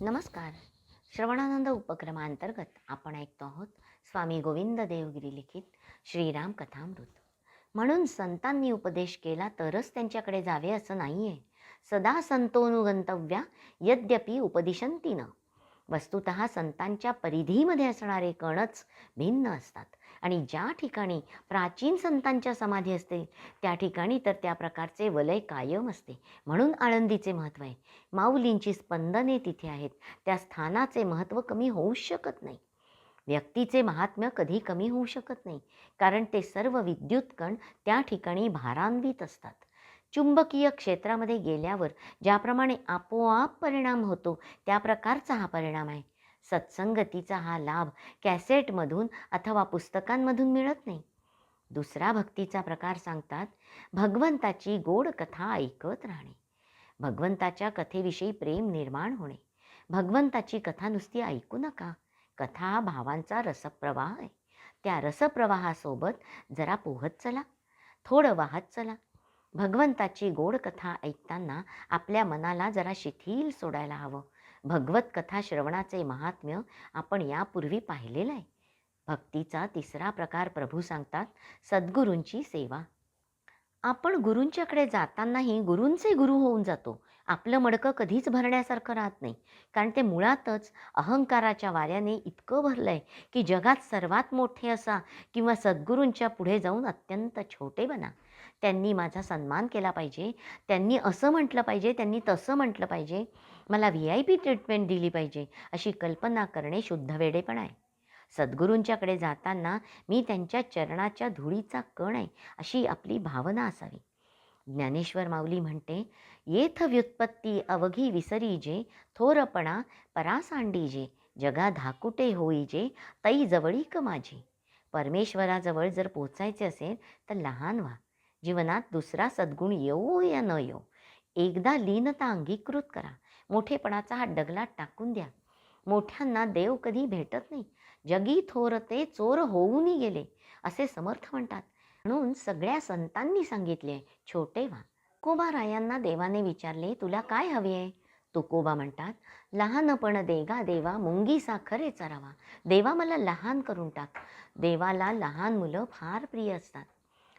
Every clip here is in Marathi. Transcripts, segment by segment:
नमस्कार. श्रवणानंद उपक्रमांतर्गत आपण ऐकतो आहोत स्वामी गोविंद देवगिरी लिखित श्रीराम कथामृत. म्हणून संतांनी उपदेश केला तरच त्यांच्याकडे जावे असं नाही आहे सदा संतोनुगंतव्या यद्यपि उपदिशंती वस्तुत संतांच्या परिधीमध्ये असणारे कणच भिन्न असतात. आणि ज्या ठिकाणी प्राचीन संतांच्या समाधी असते त्या ठिकाणी तर त्या प्रकारचे वलय कायम असते. म्हणून आळंदीचे महत्त्व आहे. माऊलींची स्पंदने तिथे आहेत. त्या स्थानाचे महत्त्व कमी होऊच शकत नाही. व्यक्तीचे महात्म्य कधी कमी होऊ शकत नाही. कारण ते सर्व विद्युत कण त्या ठिकाणी भारान्वित असतात. चुंबकीय क्षेत्रामध्ये गेल्यावर ज्याप्रमाणे आपोआप परिणाम होतो त्या प्रकारचा हा परिणाम आहे. सत्संगतीचा हा लाभ कॅसेटमधून अथवा पुस्तकांमधून मिळत नाही. दुसरा भक्तीचा प्रकार सांगतात भगवंताची गोड कथा ऐकत राहणे. भगवंताच्या कथेविषयी प्रेम निर्माण होणे. भगवंताची कथा नुसती ऐकू नका. कथा हा भावांचा रसप्रवाह आहे. त्या रसप्रवाहासोबत जरा पोहत चला. थोडं वाहत चला. भगवंताची गोड कथा ऐकताना आपल्या मनाला जरा शिथिल सोडायला हवं. भगवत कथा श्रवणाचे महात्म्य आपण यापूर्वी पाहिलेलं आहे. भक्तीचा तिसरा प्रकार प्रभू सांगतात सद्गुरूंची सेवा. आपण गुरूंच्याकडे जातानाही गुरूंचे गुरु होऊन जातो. आपलं मडकं कधीच भरण्यासारखं राहत नाही. कारण ते मुळातच अहंकाराच्या वाऱ्याने इतकं भरलं आहे की जगात सर्वात मोठे असा किंवा सद्गुरूंच्या पुढे जाऊन अत्यंत छोटे बना. त्यांनी माझा सन्मान केला पाहिजे. त्यांनी असं म्हटलं पाहिजे त्यांनी तसं म्हटलं पाहिजे. मला व्ही आय पी ट्रीटमेंट दिली पाहिजे अशी कल्पना करणे शुद्ध वेडेपण आहे. सद्गुरूंच्याकडे जाताना मी त्यांच्या चरणाच्या धुळीचा कण आहे अशी आपली भावना असावी. ज्ञानेश्वर माऊली म्हणते येथ व्युत्पत्ती अवघी विसरीजे थोरपणा परासांडी जे जगा धाकुटे होईजे तई जवळीक माझी. परमेश्वराजवळ जर पोचायचे असेल तर लहान व्हा. जीवनात दुसरा सद्गुण येऊ या न येऊ एकदा लीनता अंगीकृत करा. मोठेपणाचा हा डगला टाकून द्या. मोठ्यांना देव कधी भेटत नाही. जगी थोर ते चोर होऊनही गेले असे समर्थ म्हणतात. म्हणून सगळ्या संतांनी सांगितले छोटे व्हा. तुकोबारायांना देवाने विचारले तुला काय हवे आहे? तुकोबा म्हणतात लहानपण देगा देवा मुंगी साखरे चरावा. देवा मला लहान करून टाक. देवाला लहान मुलं फार प्रिय असतात.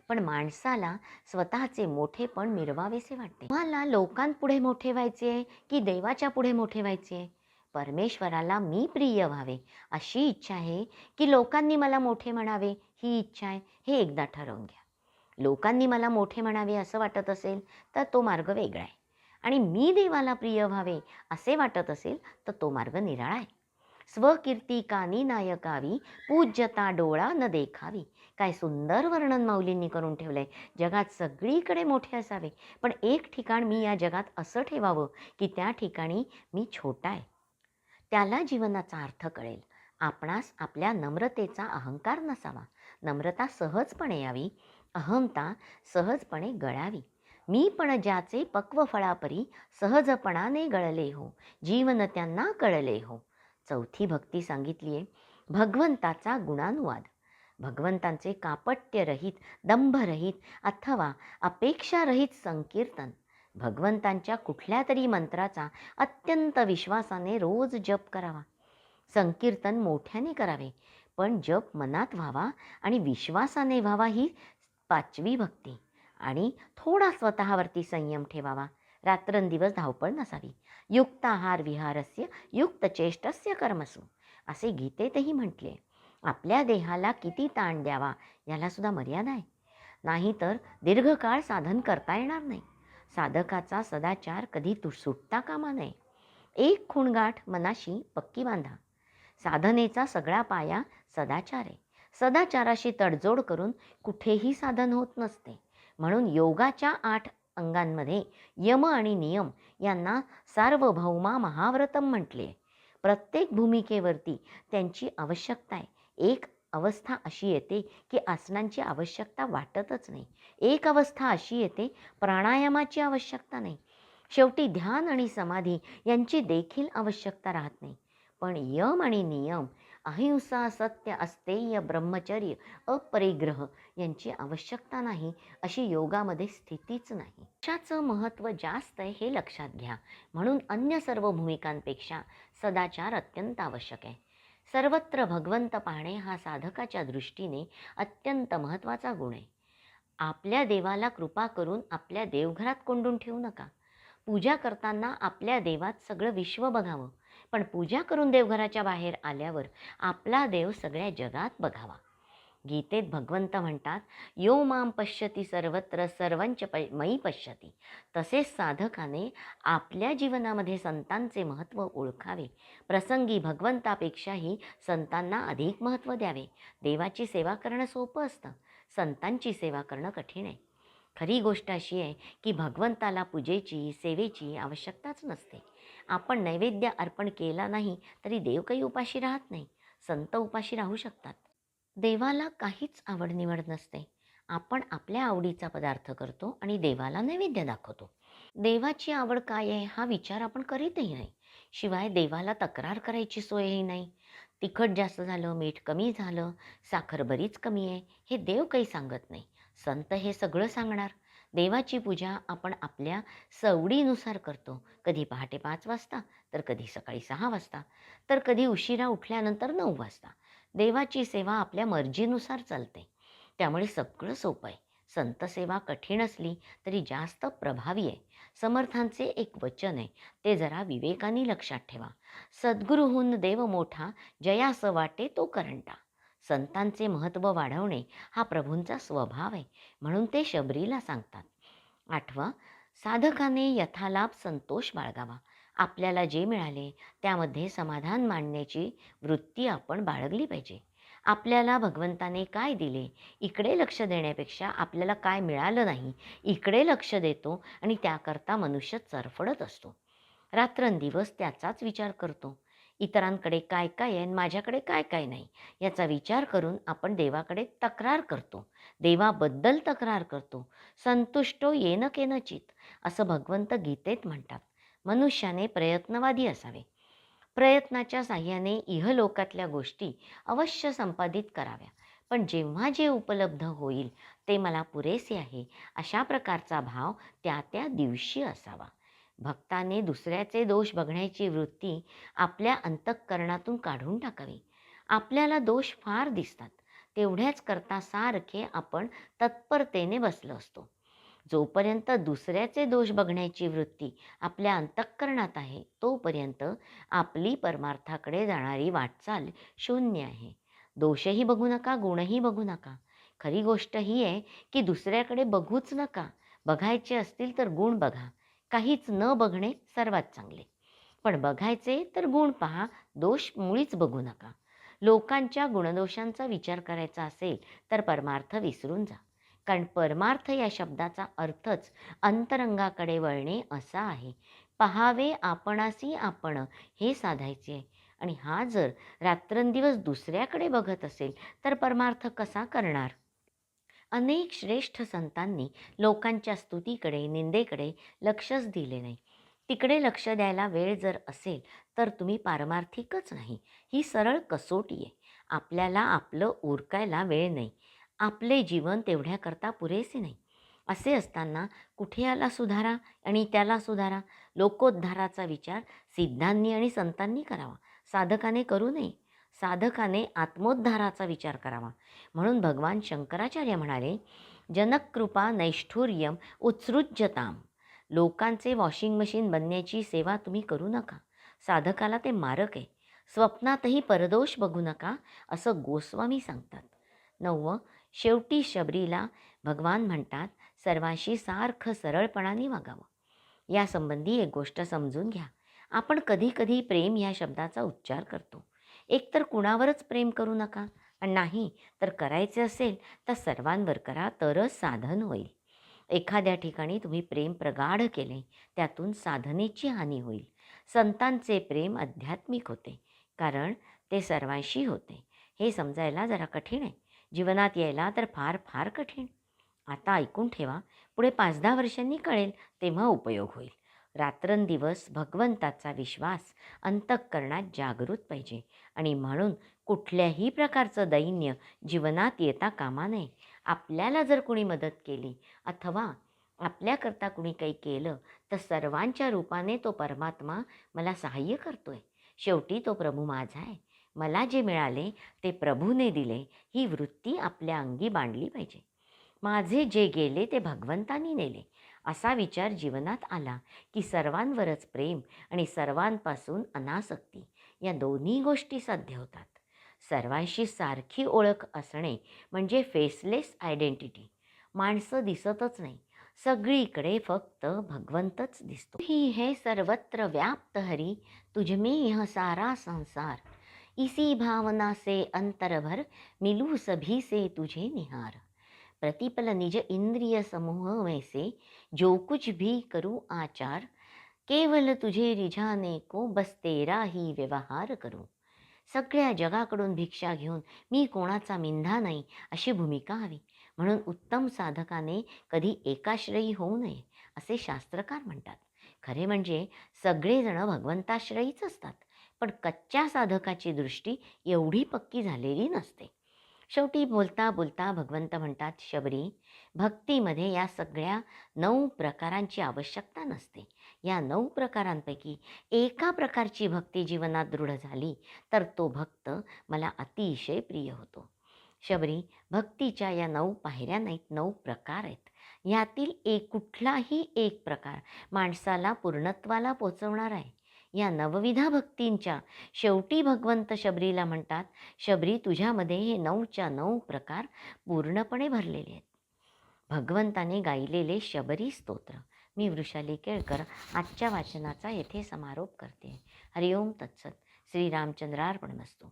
पण माणसाला स्वतःचे मोठेपण मिरवावेसे वाटते. मला लोकांपुढे मोठे व्हायचे आहे की देवाच्या पुढे मोठे व्हायचे आहे? परमेश्वराला मी प्रिय व्हावे अशी इच्छा आहे की लोकांनी मला मोठे म्हणावे? ही इच्छा आहे हे एकदा ठरवून घ्या. लोकांनी मला मोठे म्हणावे असं वाटत असेल तर तो मार्ग वेगळा आहे. आणि मी देवाला प्रिय व्हावे असे वाटत असेल तर तो मार्ग निराळा आहे. स्वकीर्ती कानी नायकावी पूज्यता डोळा न देखावी. काय सुंदर वर्णन माऊलींनी करून ठेवलं आहे जगात सगळीकडे मोठे असावे. पण एक ठिकाण मी या जगात असं ठेवावं की त्या ठिकाणी मी छोटा आहे. त्याला जीवनाचा अर्थ कळेल. आपणास आपल्या नम्रतेचा अहंकार नसावा. नम्रता सहजपणे यावी. अहमता सहजपणे गळावी. मी पण ज्याचे पक्व फळापरी सहजपणाने गळले हो. जीवन त्यांना कळले हो. चौथी भक्ती सांगितली आहे भगवंताचा गुणानुवाद. भगवंतांचे कापट्यरहित दंभरहित अथवा अपेक्षारहित संकीर्तन. भगवंतांच्या कुठल्या तरी मंत्राचा अत्यंत विश्वासाने रोज जप करावा. संकीर्तन मोठ्याने करावे पण जप मनात व्हावा आणि विश्वासाने व्हावा ही पाचवी भक्ती. आणि थोडा स्वतःवरती संयम ठेवावा. रात्रंदिवस धावपळ नसावी. युक्त आहार विहारस्य युक्त चेष्टस्य कर्मसू. असे गीतेतही म्हटले आपल्या देहाला किती ताण द्यावा याला सुद्धा मर्यादा आहे. नाहीतर दीर्घकाळ साधन करता येणार नाही. साधकाचा सदाचार कधी तु सुटता कामा नये. एक खुणगाठ मनाशी पक्की बांधा. साधनेचा सगळा पाया सदाचार आहे. सदाचाराशी तडजोड करून कुठेही साधन होत नसते. म्हणून योगाच्या आठ अंगांमध्ये यम आणि नियम यांना सार्वभौमा महाव्रतम म्हटले आहे. प्रत्येक भूमिकेवरती त्यांची आवश्यकता आहे. एक अवस्था अशी येते की आसनांची आवश्यकता वाटतच नाही. एक अवस्था अशी येते प्राणायामाची आवश्यकता नाही. शेवटी ध्यान आणि समाधी यांची देखील आवश्यकता राहत नाही. पण यम आणि नियम अहिंसा सत्य अस्तेय ब्रह्मचर्य अपरिग्रह यांची आवश्यकता नाही अशी योगामध्ये स्थितीच नाही. यशाचं महत्त्व जास्त आहे हे लक्षात घ्या. म्हणून अन्य सर्व भूमिकांपेक्षा सदाचार अत्यंत आवश्यक आहे. सर्वत्र भगवंत पाहणे हा साधकाच्या दृष्टीने अत्यंत महत्त्वाचा गुण आहे. आपल्या देवाला कृपा करून आपल्या देवघरात कोंडून ठेवू नका. पूजा करताना आपल्या देवात सगळं विश्व बघावं. पण पूजा करून देवघराच्या बाहेर आल्यावर आपला देव सगळ्या जगात बघावा. गीतेत भगवंत म्हणतात यो माम पश्यती सर्वत्र सर्वंच प मयी पश्यती. तसेच साधकाने आपल्या जीवनामध्ये संतांचे महत्त्व ओळखावे. प्रसंगी भगवंतापेक्षाही संतांना अधिक महत्त्व द्यावे. देवाची सेवा करणं सोपं असतं. संतांची सेवा करणं कठीण आहे. खरी गोष्ट अशी आहे की भगवंताला पूजेची सेवेची आवश्यकताच नसते. आपण नैवेद्य अर्पण केला नाही तरी देव काही उपाशी राहत नाही. संत उपाशी राहू शकतात. देवाला काहीच आवडनिवड नसते. आपण आपल्या आवडीचा पदार्थ करतो आणि देवाला नैवेद्य दाखवतो. देवाची आवड काय आहे हा विचार आपण करीतही नाही. शिवाय देवाला तक्रार करायची सोयही नाही. तिखट जास्त झालं मीठ कमी झालं साखर बरीच कमी आहे हे देव काही सांगत नाही. संत हे सगळं सांगणार. देवाची पूजा आपण आपल्या सवडीनुसार करतो. कधी पहाटे पाच वाजता तर कधी सकाळी सहा वाजता तर कधी उशिरा उठल्यानंतर नऊ वाजता. देवाची सेवा आपल्या मर्जीनुसार चालते. त्यामुळे सगळं सोपं आहे. संत सेवा कठीण असली तरी जास्त प्रभावी आहे. समर्थांचे एक वचन आहे. ते जरा विवेकाने लक्षात ठेवा. सद्गुरूहून देव मोठा जयास वाटे तो करंटा. संतांचे महत्त्व वाढवणे हा प्रभूंचा स्वभाव आहे. म्हणून ते शबरीला सांगतात. आठवा साधकाने यथालाभ संतोष बाळगावा. आपल्याला जे मिळाले त्यामध्ये समाधान मानण्याची वृत्ती आपण बाळगली पाहिजे. आपल्याला भगवंताने काय दिले? इकडे लक्ष देण्यापेक्षा आपल्याला काय मिळालं नाही? इकडे लक्ष देतो आणि त्याकरता मनुष्य चरफडत असतो. रात्रंदिवस त्याचाच विचार करतो. इतरांकडे काय काय आहे आणि माझ्याकडे काय काय नाही? याचा विचार करून आपण देवाकडे तक्रार करतो. देवाबद्दल तक्रार करतो. संतुष्टो येन केनचित असं भगवंत गीतेत म्हणतात. मनुष्याने प्रयत्नवादी असावे. प्रयत्नाच्या साह्याने इहलोकातल्या गोष्टी अवश्य संपादित कराव्या. पण जेव्हा जे उपलब्ध होईल ते मला पुरेसे आहे अशा प्रकारचा भाव त्या त्या दिवशी असावा. भक्ताने दुसऱ्याचे दोष बघण्याची वृत्ती आपल्या अंतःकरणातून काढून टाकावी. आपल्याला दोष फार दिसतात. तेवढ्याच करता सारखे आपण तत्परतेने बसलो असतो. जोपर्यंत दुसऱ्याचे दोष बघण्याची वृत्ती आपल्या अंतःकरणात आहे तोपर्यंत आपली परमार्थाकडे जाणारी वाटचाल शून्य आहे. दोषही बघू नका गुणही बघू नका. खरी गोष्ट ही आहे की दुसऱ्याकडे बघूच नका. बघायचे असतील तर गुण बघा. काहीच न बघणे सर्वात चांगले. पण बघायचे तर गुण पहा दोष मुळीच बघू नका. लोकांच्या गुणदोषांचा विचार करायचा असेल तर परमार्थ विसरून जा. कारण परमार्थ या शब्दाचा अर्थच अंतरंगाकडे वळणे असा आहे. पहावे आपणासी आपण हे साधायचे आहे. आणि हा जर रात्रंदिवस दुसऱ्याकडे बघत असेल तर परमार्थ कसा करणार? अनेक श्रेष्ठ संतांनी लोकांच्या स्तुतीकडे निंदेकडे लक्षच दिले नाही. तिकडे लक्ष द्यायला वेळ जर असेल तर तुम्ही पारमार्थिकच नाही. ही सरळ कसोटी आहे. आपल्याला आपलं उरकायला वेळ नाही. आपले जीवन तेवढ्याकरता पुरेसे नाही. असे असताना कुठे आला सुधारा आणि त्याला सुधारा? लोकोद्धाराचा विचार सिद्धांनी आणि संतांनी करावा. साधकाने करू नये. साधकाने आत्मोद्धाराचा विचार करावा. म्हणून भगवान शंकराचार्य म्हणाले जनकृपा नैष्ठुर्यम उत्सृज्यताम. लोकांचे वॉशिंग मशीन बनण्याची सेवा तुम्ही करू नका. साधकाला ते मारक आहे. स्वप्नातही परदोष बघू नका. असं गोस्वामी सांगतात. नववं शेवटी शबरीला भगवान म्हणतात सर्वांशी सारखं सरळपणाने वागावं. यासंबंधी एक गोष्ट समजून घ्या. आपण कधी कधी प्रेम या शब्दाचा उच्चार करतो. एकतर कुणावरच प्रेम करू नका आणि नाही तर करायचे असेल तर सर्वांवर करा तरच साधन होईल. एखाद्या ठिकाणी तुम्ही प्रेम प्रगाढ केले त्यातून साधनेची हानी होईल. संतांचे प्रेम आध्यात्मिक होते कारण ते सर्वांशी होते. हे समजायला जरा कठीण आहे. जीवनात यायला तर फार फार कठीण. आता ऐकून ठेवा पुढे पाच दहा वर्षांनी कळेल तेव्हा उपयोग होईल. रात्रंदिवस भगवंताचा विश्वास अंतःकरणात जागृत पाहिजे आणि म्हणून कुठल्याही प्रकारचं दैन्य जीवनात येता कामा नये. आपल्याला जर कुणी मदत केली अथवा आपल्याकरता कुणी काही केलं तर सर्वांच्या रूपाने तो परमात्मा मला सहाय्य करतोय. शेवटी तो प्रभू माझा आहे. मला जे मिळाले ते प्रभूने दिले ही वृत्ती आपल्या अंगी बांधली पाहिजे. माझे जे गेले ते भगवंतानी नेले. असा विचार जीवनात आला की सर्वांवरच प्रेम आणि सर्वांपासून अनासक्ती या दोन्ही गोष्टी साध्य होतात. सर्वांशी सारखी ओळख असणे म्हणजे फेसलेस आयडेंटिटी. माणसं दिसतच नाही. सगळीकडे फक्त भगवंतच दिसतो. ही हे सर्वत्र व्याप्त हरी तुझमी ह सारा संसार. इसी भावना से अंतरभर मिलू सभी से तुझे निहार। प्रतिपल निज इंद्रिय समूह में से जो कुछ भी करूँ आचार केवल तुझे रिझाने को बस तेरा ही व्यवहार करू। सगळ्या जगाकडून भिक्षा घेऊन मी कोणाचा मिंधा नाही अशी भूमिका हवी. म्हणून उत्तम साधकाने कधी एकाश्रयी होऊ नये असे शास्त्रकार म्हणतात. खरे म्हणजे सगळेजण भगवंताश्रयीच असतात. पण कच्च्या साधकाची दृष्टी एवढी पक्की झालेली नसते. शेवटी बोलता बोलता भगवंत म्हणतात शबरी भक्तीमध्ये या सगळ्या नऊ प्रकारांची आवश्यकता नसते. या नऊ प्रकारांपैकी एका प्रकारची भक्ती जीवनात दृढ झाली तर तो भक्त मला अतिशय प्रिय होतो. शबरी भक्तीच्या या नऊ पायऱ्या नाहीत नऊ प्रकार आहेत. यातील एक कुठलाही एक प्रकार माणसाला पूर्णत्वाला पोचवणार आहे. या नवविधा भक्तींच्या शेवटी भगवंत शबरीला म्हणतात शबरी तुझ्यामध्ये हे नऊच्या नऊ प्रकार पूर्णपणे भरलेले आहेत. भगवंताने गायलेले शबरी स्तोत्र. मी वृषाली केळकर आजच्या वाचनाचा येथे समारोप करते. हरिओम तत्सत. श्रीरामचंद्रार्पणमस्तू.